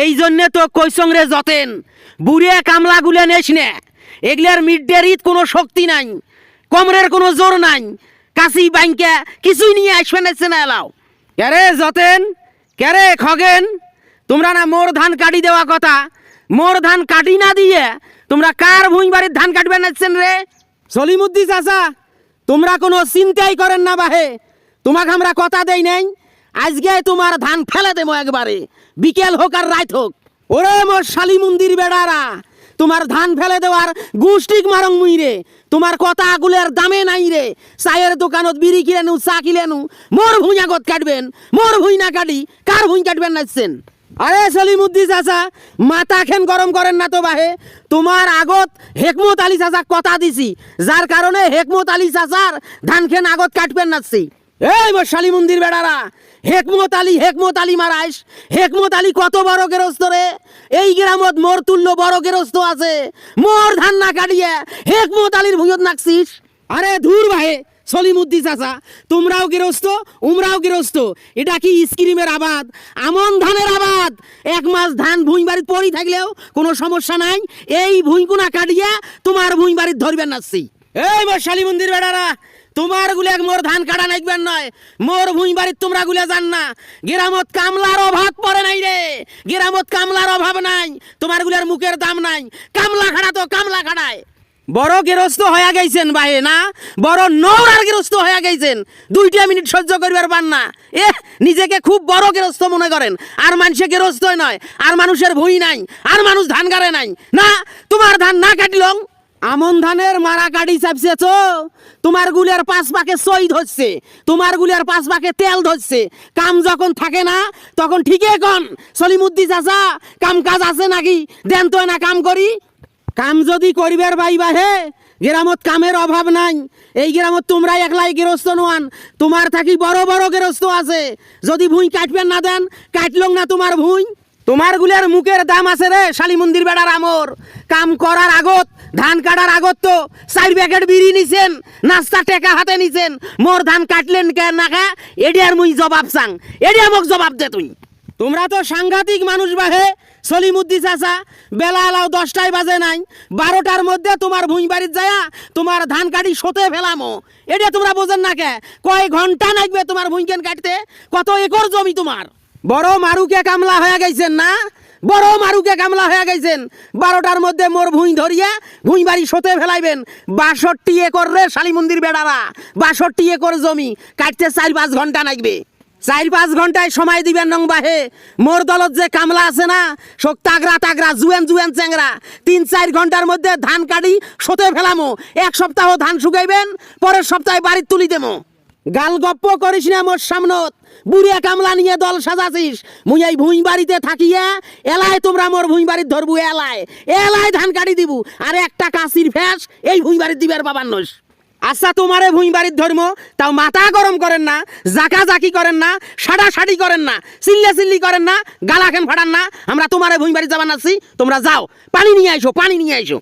এই জন্যে তো কইসং রে যতেন। বুড়ে কামলা গুলে নেস নে। এগুলার মিডডের ঈদ কোনো শক্তি নাই। কমরের কোনো জোর নাই। কাশি ব্যাংকে কিছুই নিয়ে আসবে না না এলাও। ক্যারে যতেন? ক্যারে খগেন? তোমরা না মোর ধান কাটি দেওয়া কথা? মোর ধান কাটি না দিয়ে তোমরা কার ভুঁই বাড়ির ধান কাটবে নাচ্ছেন রে? সলিমুদ্দি চাচা, তোমরা কোনো চিন্তাই করেন না বাহে। তোমাকে আমরা কথা দেই নাই। আজকে তোমার ধান ফেলে দেবো একবারে। বিকেল হোক আর রাত হোক। ওরে মোর শালি মন্দির বেড়ারা, তোমার ধান ফেলে দেওয়ার গুষ্টিক মারং মুই রে তোমার কথা আগুলের দামে নাই রে। চায়ের দোকানত বিড়ি কিনে নু চা কিনে নু মোর ভুঁই আগত কাটবেন, মোর ভুঁই না কাটি, কার ভুঁই কাটবেন নাচছেন? আরে সলিমুদ্দি চাচা, মাথা খেন গরম করেন না তো বাহে, তোমার আগত হেকমত আলী চাচা কথা দিছি, যার কারণে হেকমত আলী চাচার ধান খেন আগত কাটবেন নাচছি। এই মোর শালি মন্দির বেড়ারা, হেকমত আলী হেকমত আলী মারাইস, হেকমত আলী কত বড় গেরস্ত রে? এই গ্রামত মোর তুল্য বড় গেরস্ত আছে, মোর ধান না কাটিয়ে হেকমত আলীর ভুঁয়ত নাকছিস? আরে ধুর ভাই, সলিমুদ্দি চাচা, তোমরাও গেরস্ত, উমরাও গেরস্ত, এটা কি স্ক্রিমের আবাদ? আমন ধানের আবাদ? এক মাস ধান ভুঁই বাড়িতে পড়ি থাকলেও কোনো সমস্যা নাই, এই ভুঁইকুনা কাটিয়ে তোমার ভুঁই বাড়িতে ধরবেন নাচ্ছি। এই মোর শালি মন্দির বেড়ারা তোমার গুলে মোর ধান কাটা নাকবেন নয়। মোর ভুঁই বাড়ির তোমরা গুলে যান না। গেরামত কামলার অভাব পড়ে নাই রে। গেরামত কামলার অভাব নাই। তোমার গুলের মুখের দাম নাই। কামলা খাড়া তো কামলা খাড়ায়। বড় গেরস্ত হয়ে গেছেন ভাই না? বড় নৌরার গেরস্ত হয়ে গেছেন দুইটা মিনিট সহ্য করিবার পান না। এ, নিজেকে খুব বড় গেরস্ত মনে করেন। আর মানুষে গেরস্ত নয়। আর মানুষের ভুঁই নাই। আর মানুষ ধান গাড়ে নাই। না, তোমার ধান না কাটিলং। আমন ধানের মারা কাটি চাপছে তো তোমার গুলের পাঁচ পাকে সই ধরছে, তোমার গুলের পাঁচ পাকে তেল ধরছে। কাম যখন থাকে না, তখন ঠিকই কন। সলিমুদ্দি চাচা, কাম কাজ আছে নাকি? দেন তো না কাম করি। কাম যদি করিবার ভাই বাহে, গ্রামত কামের অভাব নাই। এই গ্রামত তোমরা একলাই গেরস্ত নোয়ান। তোমার থাকি বড় বড় গেরস্ত আছে। যদি ভুঁই কাটবেন না দেন, কাটলং না তোমার ভুঁই। তোমার গুলের মুখের দাম আছে রে, শালি মন্দির বেড়ার আমর। কাম করার আগত, ধান কাটার আগত তো চার প্যাকেট বিড়ি নিছেন, নাস্তা টেকা হাতে নিছেন, মোর ধান কাটলেন কে না কে? এডিয়ার মুই জবাব চাং। এডিয়া মোক জবাব দে তুই। তোমরা তো সাংঘাতিক মানুষ বাহে সলিমুদ্দি চাচা, বেলা আলাও দশটায় বাজে নাই, বারোটার মধ্যে তোমার ভুঁই বাড়ির যায়া তোমার ধান কাটি সতে ফেলামো। এটা তোমরা বোঝেন না কে? কয় ঘণ্টা লাগবে তোমার ভুঁইকেন কাটতে? কত একর জমি তোমার? বড় মারুকে কামলা হয়ে গেছেন না? বড় মারুকে কামলা হয়ে গেছেন। বারোটার মধ্যে মোর ভুঁই ধরিয়া ভুঁই বাড়ি সতে ফেলাইবেন। বাষট্টি একর রে শালী মন্দির বেড়ারা। বাষট্টি একর জমি। কাটতে চার পাঁচ ঘণ্টা লাগবে। চার পাঁচ ঘন্টায় সময় দিবেন নং বাহে মোর দলত যে কামলা আছে না শোক তাগরা তাগরা জুয়েন জুয়েন চেংরা তিন চার ঘণ্টার মধ্যে ধান কাটি সতে ফেলামো। এক সপ্তাহ ধান শুকাইবেন, পরের সপ্তাহে বাড়ির তুলি দেমো। গাল গপ্প করিস না মোর সামনত। বুড়িয়া কামলা নিয়ে দল সাজাছিস। মুই এই ভুঁই বাড়িতে থাকিয়া এলায় তোমরা মোর ভুঁই বাড়ির ধরবু এলায় এলায় ধান কাটি দিবু। আর একটা কাশির ফ্যাস এই ভুঁই বাড়ির দিবার বাবার নস। আচ্ছা তোমারে ভুঁই বাড়ির ধর্ম, তাও মাথা গরম করেন না জাকা জাকি করেন না সাড়া সাড়ি করেন না চিল্লে চিল্লি করেন না, গালাখান ফাটান না। আমরা তোমারে ভুঁই বাড়ি যাবার নাচ্ছি তোমরা যাও। পানি নিয়ে আইসো, পানি নিয়ে আইসো।